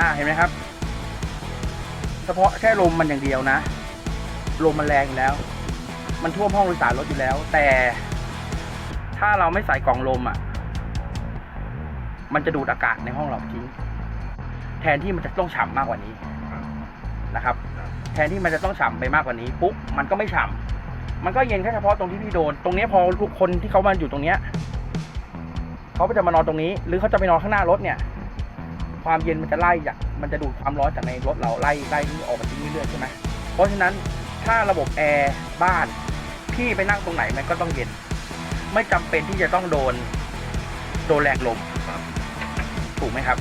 อ่าเห็นไหมครับ เฉพาะแค่ลมมันอย่างเดียวนะลมมันแรงอยู่แล้ว มันท่วมห้องโดยสารรถอยู่แล้ว แต่ถ้าเราไม่ใส่กล่องลมอะ มันจะดูดอากาศในห้องเราทิ้งแทนที่มันจะต้องฉ่ำมากกว่านี้นะครับ แทนที่มันจะต้องฉ่ำไปมากกว่านี้ปุ๊บมันก็ไม่ฉ่ำมันก็เย็นแค่เฉพาะตรงที่พี่โดน ตรงนี้พอคนที่เขามาอยู่ตรงเนี้ยเขาก็จะมานอนตรงนี้ หรือเขาจะไปนอนข้างหน้ารถเนี่ย ความเย็นมันจะไล่จากมันจะดูดความร้อนจากในรถเราไล่ไล่ที่ออกมาทิ้งเรื่อยๆใช่ไหมเพราะฉะนั้นถ้าระบบแอร์บ้านพี่ไปนั่งตรงไหนมันก็ต้องเย็น ไม่จำเป็นที่จะต้องโดน โดนแรงลมถูกไหมครับ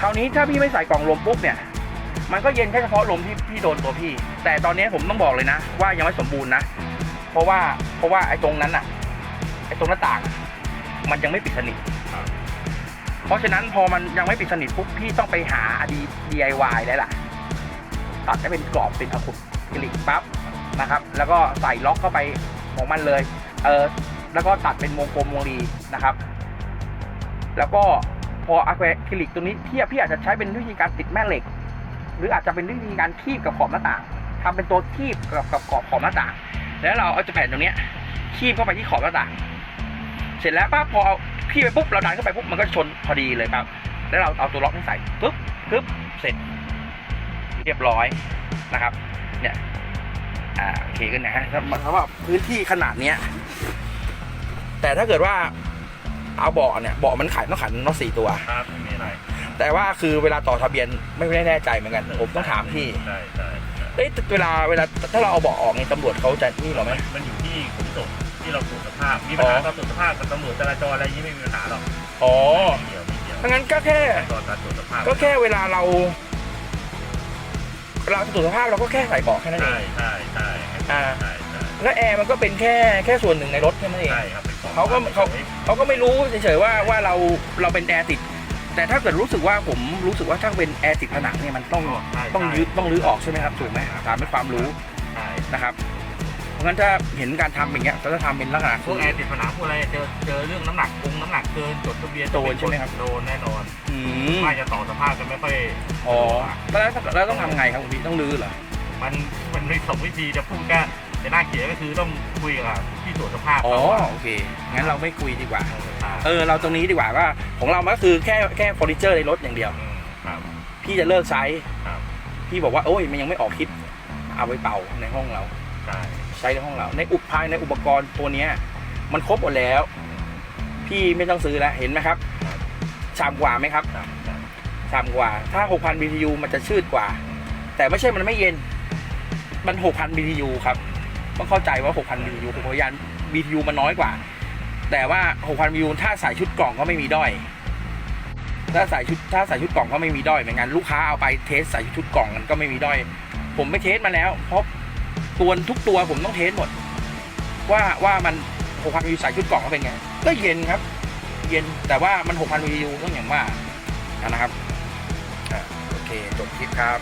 คราวนี้ถ้าพี่ไม่ใส่กล่องลมปุ๊บเนี่ย มันก็เย็นแค่เฉพาะลมที่พี่โดนตัวพี่ แต่ตอนนี้ผมต้องบอกเลยนะ ว่ายังไม่สมบูรณ์นะ เพราะว่าเพราะว่าไอ้ตรงนั้นอะไอ้ตรงหน้าต่างอะมันยังไม่ปิดสนิท เพราะฉะนั้นพอมันยังไม่ปิดสนิทปุ๊บพี่ต้องไปหาดี DIY แล้วล่ะ ตัดให้เป็นกรอบเป็นอะคุกลิกปั๊บนะครับ แล้วก็ใส่ล็อกเข้าไปของมันเลย เออแล้วก็ตัดเป็นวงกลมวงรีนะครับ แล้วก็พออะคริลิกตัวนี้พี่พี่อาจจะใช้เป็นวิธีการติดแม่เหล็ก หรืออาจจะเป็นวิธีการคีบกับขอบหน้าต่างทำเป็นตัวคีบกับกับขอบขอบหน้าต่าง แล้วเราเอาจะแผ่นตรงนี้คีบเข้าไปที่ขอบหน้าต่าง เสร็จแล้วปั๊บพอเอาคีบไปปุ๊บเราดันเข้าไปปุ๊บมันก็ชนพอดีเลยครับ แล้วเราเอาตัวล็อกนี้ใส่ปุ๊บปุ๊บเสร็จ เรียบร้อยนะครับ เนี่ยอ่าโอเคกันนะฮะสำหรับพื้นที่ขนาดเนี้ยแต่ถ้าเกิดว่าเอาเบาะเนี่ยเบาะมันขายต้องขันน็อตสี่ตัว ครับไม่มีอะไรแต่ว่าคือเวลาต่อทะเบียนไม่ได้แน่ใจเหมือนกันผมต้องถามพี่ใช่ใช่ใช่เอ้ยเวลาเวลาถ้าเราเอาเบาะออกเนี่ยตำรวจเขาจะนี่เหรอไหมมันมันอยู่ที่ ขนส่งที่เราตรวจสภาพมีปัญหาอ๋อตอนตรวจสภาพกับตำรวจจราจรอะไรยี่ไม่มีปัญหาหรอกอ๋อไม่เกี่ยวไม่เกี่ยวถ้างั้นก็แค่ ตอนการตรวจสภาพก็แค่เวลาเรา เราจะตรวจสภาพเราก็แค่ใส่เบาะแค่นั้นเอใช่ง ใช่ใช่อ่า ใช่ใช่แล้วแอร์มันก็เป็นแค่แค่ส่วนหนึ่งในรถแค่นั้นเอง ใช่ครับเป็นของเขาก็เขา เขาก็ไม่รู้เฉยๆว่าว่าเราเราเป็นแอร์ติด แต่ถ้าเกิดรู้สึกว่าผมรู้สึกว่าถ้าเป็นแอร์ติดผนังเนี่ยมันต้องใช่ต้องยึดต้องรื้อออกใช่ไหมครับถูกไหมถามเป็นความรู้ใช่นะครับ เพราะงั้นถ้าเห็นการทำอย่างเงี้ยก็จะทำเป็นลักษณะ พวกแอร์ติดผนังพวกอะไรเจอเจอเรื่องน้ำหนักคงน้ำหนักเกินจดทะเบียนโดนใช่ไหมครับ โดนแน่นอนอืมไม่จะต่อสภาพกันไม่ค่อยอ๋อแล้วแล้วต้องทำไงครับคุณพี่ต้องรื้อเหรอมันมันไม่สมวิธีจะพูดแค่แต่น่าเกลียดก็คือต้องคุยกับที่ตรวจสภาพอ๋อเขาอะโอเคงั้นเราไม่คุยดีกว่าใช่เออเราตรงนี้ดีกว่าว่าของเรามันก็คือแค่แค่เฟอร์นิเจอร์ในรถอย่างเดียวอืมครับ พี่จะเลิกใช้ครับ พี่บอกว่าโอ้ยมันยังไม่ออกคลิปเอาไว้เป่าในห้องเรา ใช่ ใช้ในห้องเรา ในอุปภายในอุปกรณ์ตัวเนี้ย มันครบหมดแล้ว พี่ไม่ต้องซื้อแล้วเห็นไหมครับชามกว่าไหมครับชามกว่า ถ้า 6,000 BTU มันจะชืดกว่า แต่ไม่ใช่มันไม่เย็น มัน 6,000 BTU ครับต้องเข้าใจว่า 6,000 BTU ผมพยาน BTU มันน้อยกว่า แต่ว่า 6,000 BTU ถ้าใส่ชุดกล่องก็ไม่มีด้อยถ้าใส่ชุดถ้าใส่ชุดกล่องก็ไม่มีด้อยเหมือนกันลูกค้าเอาไปเทสใส่ชุดกล่องมันก็ไม่มีด้อย ผมไปเทสมาแล้วเพราะ ตัวทุกตัวผมต้องเทสหมด ว่าว่ามันหกพันวิวใส่ชุดกล่องเป็นไง ก็เย็นครับ เย็นแต่ว่ามันหกพันวิวต้องอย่างว่านะครับอโอเคจบคลิปครับ